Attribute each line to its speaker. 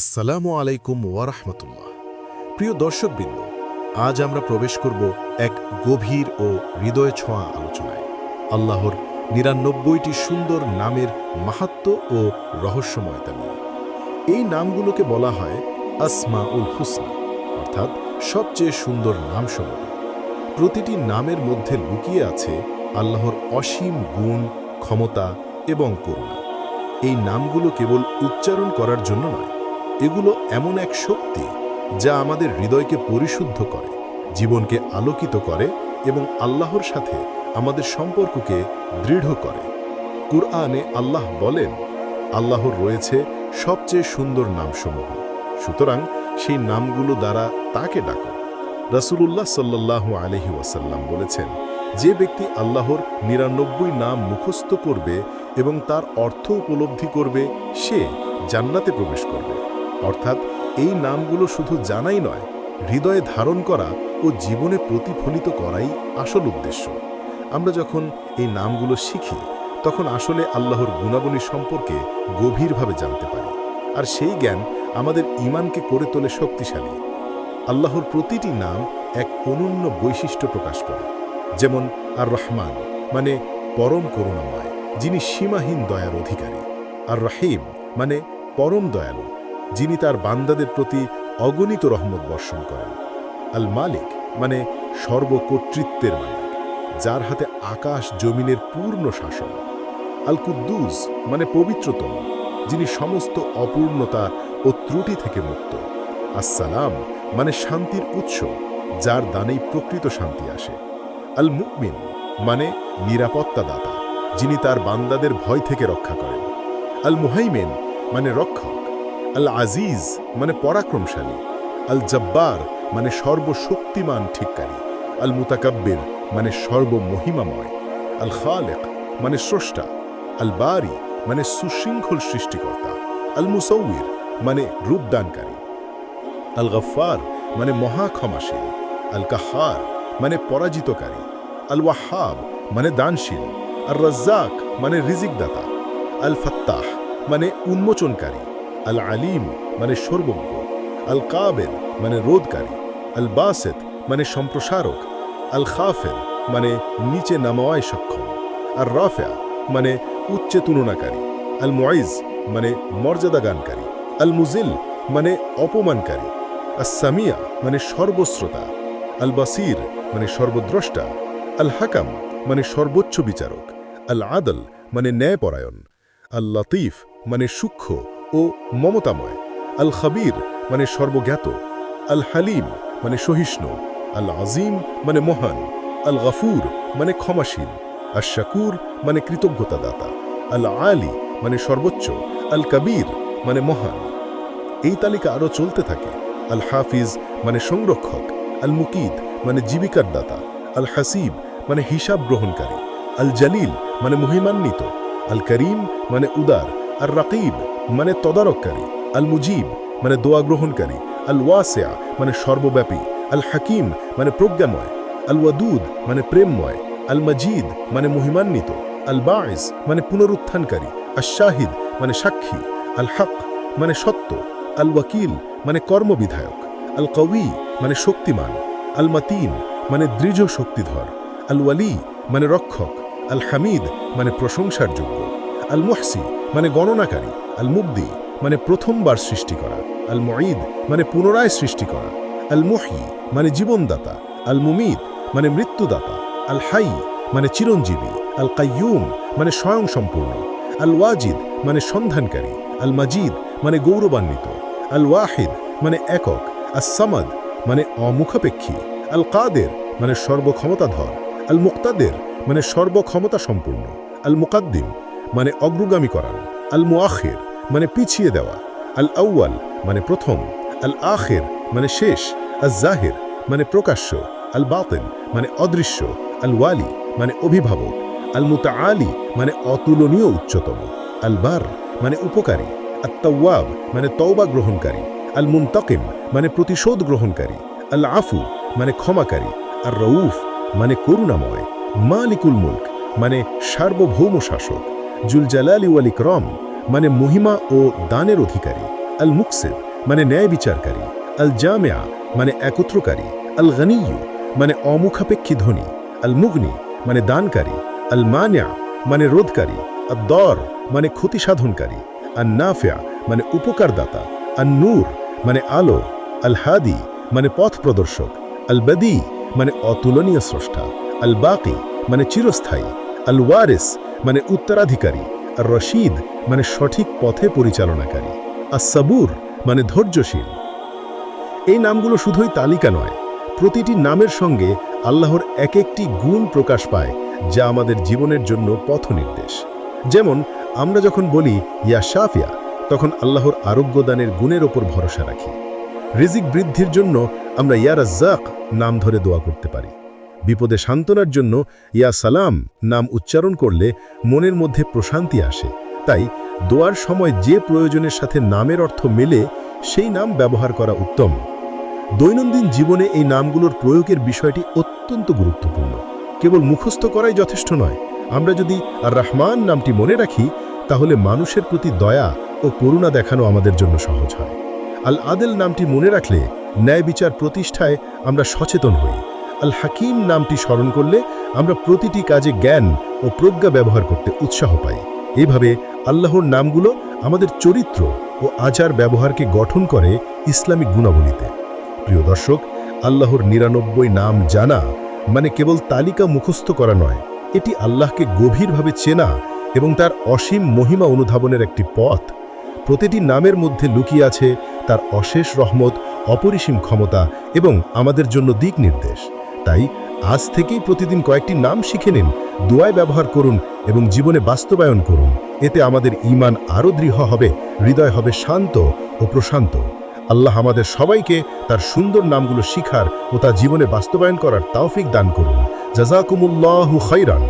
Speaker 1: আসসালামু আলাইকুম ওয়ারহমতুল্লাহ। প্রিয় দর্শকবৃন্দ, আজ আমরা প্রবেশ করব এক গভীর ও হৃদয় ছোঁয়া আলোচনায়। আল্লাহর নিরানব্বইটি সুন্দর নামের মাহাত্ম ও রহস্যময়তা নিয়ে। এই নামগুলোকে বলা হয় আসমা উল হুসনা, অর্থাৎ সবচেয়ে সুন্দর নাম নামসমূহ। প্রতিটি নামের মধ্যে লুকিয়ে আছে আল্লাহর অসীম গুণ, ক্ষমতা এবং করুণা। এই নামগুলো কেবল উচ্চারণ করার জন্য নয় এগুলো এমন এক শক্তি যা আমাদের হৃদয়কে পরিশুদ্ধ করে, জীবনকে আলোকিত করে এবং আল্লাহর সাথে আমাদের সম্পর্ককে দৃঢ় করে। কুরআনে আল্লাহ বলেন, আল্লাহর রয়েছে সবচেয়ে সুন্দর নামসমূহ। সুতরাং সেই নামগুলো দ্বারা তাকে ডাকো। রাসূলুল্লাহ সাল্লাল্লাহু আলহি ওয়াসাল্লাম বলেছেন, যে ব্যক্তি আল্লাহর নিরানব্বই নাম মুখস্থ করবে এবং তার অর্থ উপলব্ধি করবে, সে জান্নাতে প্রবেশ করবে। অর্থাৎ এই নামগুলো শুধু জানাই নয়, হৃদয়ে ধারণ করা ও জীবনে প্রতিফলিত করাই আসল উদ্দেশ্য। আমরা যখন এই নামগুলো শিখি, তখন আসলে আল্লাহর গুণাবলী সম্পর্কে গভীরভাবে জানতে পারি। আর সেই জ্ঞান আমাদের ইমানকে করে তোলে শক্তিশালী। আল্লাহর প্রতিটি নাম এক অনন্য বৈশিষ্ট্য প্রকাশ করে। যেমন আর রহমান মানে পরম করুণাময়, যিনি সীমাহীন দয়ার অধিকারী। আর রাহিম মানে পরম দয়ালু। যিনি তার বান্দাদের প্রতি অগণিত রহমত বর্ষণ করেন। আল মালিক মানে সর্বকর্তৃত্বের মালিক, যার হাতে আকাশ জমিনের পূর্ণ শাসন। আল কুদ্দুস মানে পবিত্রতম, যিনি সমস্ত অপূর্ণতা ও ত্রুটি থেকে মুক্ত। আসসালাম মানে শান্তির উৎস, যার দানেই প্রকৃত শান্তি আসে। আল মুকমিন মানে নিরাপত্তাদাতা, যিনি তার বান্দাদের ভয় থেকে রক্ষা করেন। আল মুহাইমেন মানে রক্ষক আল আজিজ মানে পরাক্রমশালী আল জব্বার মানে সর্বশক্তিমান ঠিককারী আল মুতাকাব্বির মানে সর্বমহিমাময় আল খালেক মানে স্রষ্টা আল বারি মানে সুশৃঙ্খল সৃষ্টিকর্তা আল মুসৌর মানে রূপদানকারী আল গফার মানে মহাক্ষমাশীল আল কাহার মানে পরাজিতকারী আল ওয়াহাব মানে দানশীল আর রাজ্জাক মানে রিজিকদাতা আল ফত্তাহ মানে উন্মোচনকারী আল আলিম মানে সর্বজ্ঞ আল কাবেল মানে রোধকারী আল বাসেত মানে সম্প্রসারক আল খাফেল মানে নিচে নামাওয়ায় সক্ষম আর রাফেয়া মানে উচ্চে তুলনাকারী আল মুআইজ মানে মর্যাদা গানকারী আল মুজিল মানে অপমানকারী আসামিয়া মানে সর্বশ্রোতা আল বাসির মানে সর্বদ্রষ্টা আল হাকাম মানে সর্বোচ্চ বিচারক আল আদল মানে ন্যায়পরায়ণ আল লতিফ মানে সূক্ষ্ম ও মমতাময়। আল খাবির মানে সর্বজ্ঞাত। আল হালিম মানে সহিষ্ণু। আল আজিম মানে মহান। আল গফুর মানে ক্ষমাশীল। আর শাকুর মানে কৃতজ্ঞতাদাতা। আল আলী মানে সর্বোচ্চ। আল কবির মানে মহান। এই তালিকা আরও চলতে থাকে। আল হাফিজ মানে সংরক্ষক। আল মুকিদ মানে জীবিকার দাতা। আল হাসিব মানে হিসাব গ্রহণকারী। আল জালিল মানে মহিমান্বিত। আল করিম মানে উদার। আর রাকিব মানে তদারককারী আল মুজিব মানে দোয়া গ্রহণকারী আল ওয়াসিয়া মানে সর্বব্যাপী আল হাকিম মানে প্রজ্ঞাময় আল ওয়াদুদ মানে প্রেমময় আল মজিদ মানে মহিমান্বিত আল বাইস মানে পুনরুত্থানকারী আর শাহিদ মানে সাক্ষী আল হক মানে সত্য আল ওয়াকিল মানে কর্মবিধায়ক আল কউই মানে শক্তিমান আল মাতিন মানে দৃঢ় শক্তিধর আল ওয়ালি মানে রক্ষক আল হামিদ মানে প্রশংসার যোগ্য আল মুহসি মানে গণনাকারী আল মুবদি মানে প্রথমবার সৃষ্টি করা আল মঈদ মানে পুনরায় সৃষ্টি করা আল মুহি মানে জীবনদাতা আল মুমিদ মানে মৃত্যুদাতা আল হাই মানে চিরঞ্জীবী আল কাইয়ুম মানে স্বয়ং সম্পূর্ণ আল ওয়াজিদ মানে সন্ধানকারী আল মাজিদ মানে গৌরবান্বিত আল ওয়াহিদ মানে একক আস সামাদ মানে অমুখাপেক্ষী আল কাদের মানে সর্বক্ষমতাধর আল মুক্তাদের মানে সর্বক্ষমতা সম্পূর্ণ আল মুকাদ্দিম মানে অগ্রগামী করান। আল মুআখির মানে পিছিয়ে দেওয়া। আল আউয়াল মানে প্রথম। আল আখের মানে শেষ। আল জাহির মানে প্রকাশ্য। আল বাতিন মানে অদৃশ্য। আল ওয়ালি মানে অভিভাবক। আল মুতাআলি মানে অতুলনীয় উচ্চতম। আল বার মানে উপকারী। আত্তাওয়াব মানে তওবা গ্রহণকারী। আল মুন্তাকিম মানে প্রতিশোধ গ্রহণকারী। আল আফু মানে ক্ষমাকারী। আর রউফ মানে করুণাময়। মালিকুল মুলক মানে সার্বভৌম শাসক জুল জালালি ওয়াল ইকরম মানে মহিমা ও দানের অধিকারী। আল মুকসিদ মানে ন্যায় বিচারকারী। আল জামিয়া মানে একত্রকারী। আল গনিয়ু মানে অমুখাপেক্ষী ধনী। আল মুগনি মানে দানকারী। আল মানিয়া মানে রোধকারী। আর দর মানে ক্ষতি সাধনকারী আর নাফিয়া মানে উপকারদাতা। আর নূর মানে আলো। আল হাদি মানে পথ প্রদর্শক। আল বদি মানে অতুলনীয় স্রষ্টা। আল বাকি মানে চিরস্থায়ী। আল ওয়ারিস মানে উত্তরাধিকারী, আর রশিদ মানে সঠিক পথে পরিচালনাকারী, আর সাবুর মানে ধৈর্যশীল। এই নামগুলো শুধুই তালিকা নয়, প্রতিটি নামের সঙ্গে আল্লাহর এক একটি গুণ প্রকাশ পায়, যা আমাদের জীবনের জন্য পথ নির্দেশ যেমন, আমরা যখন বলি, ইয়া শাফিয়া, তখন আল্লাহর আরোগ্যদানের গুণের ওপর ভরসা রাখি। রিজিক বৃদ্ধির জন্য আমরা ইয়া রাজ্জাক নাম ধরে দোয়া করতে পারি। বিপদে সান্ত্বনার জন্য ইয়া সালাম নাম উচ্চারণ করলে মনের মধ্যে প্রশান্তি আসে। তাই দোয়ার সময় যে প্রয়োজনের সাথে নামের অর্থ মেলে, সেই নাম ব্যবহার করা উত্তম। দৈনন্দিন জীবনে এই নামগুলোর প্রয়োগের বিষয়টি অত্যন্ত গুরুত্বপূর্ণ। কেবল মুখস্থ করাই যথেষ্ট নয়। আমরা যদি আর রহমান নামটি মনে রাখি, তাহলে মানুষের প্রতি দয়া ও করুণা দেখানো আমাদের জন্য সহজ হয়। আল আদেল নামটি মনে রাখলে ন্যায় বিচার প্রতিষ্ঠায় আমরা সচেতন হই। আল হাকিম নামটি স্মরণ করলে আমরা প্রতিটি কাজে জ্ঞান ও প্রজ্ঞা ব্যবহার করতে উৎসাহ পাই। এভাবে আল্লাহর নামগুলো আমাদের চরিত্র ও আচার ব্যবহারকে গঠন করে ইসলামিক গুণাবলীতে। প্রিয় দর্শক, আল্লাহর নিরানব্বই নাম জানা মানে কেবল তালিকা মুখস্থ করা নয়, এটি আল্লাহকে গভীরভাবে চেনা এবং তার অসীম মহিমা অনুধাবনের একটি পথ। প্রতিটি নামের মধ্যে লুকিয়ে আছে তার অশেষ রহমত, অপরিসীম ক্ষমতা এবং আমাদের জন্য দিক নির্দেশ। তাই আজ থেকেই প্রতিদিন কয়েকটি নাম শিখে নিন, দোয়ায় ব্যবহার করুন এবং জীবনে বাস্তবায়ন করুন। এতে আমাদের ইমান আরও দৃঢ় হবে, হৃদয় হবে শান্ত ও প্রশান্ত। আল্লাহ আমাদের সবাইকে তার সুন্দর নামগুলো শিখার ও তা জীবনে বাস্তবায়ন করার তাওফিক দান করুন। জাজাকুমুল্লাহু খৈরান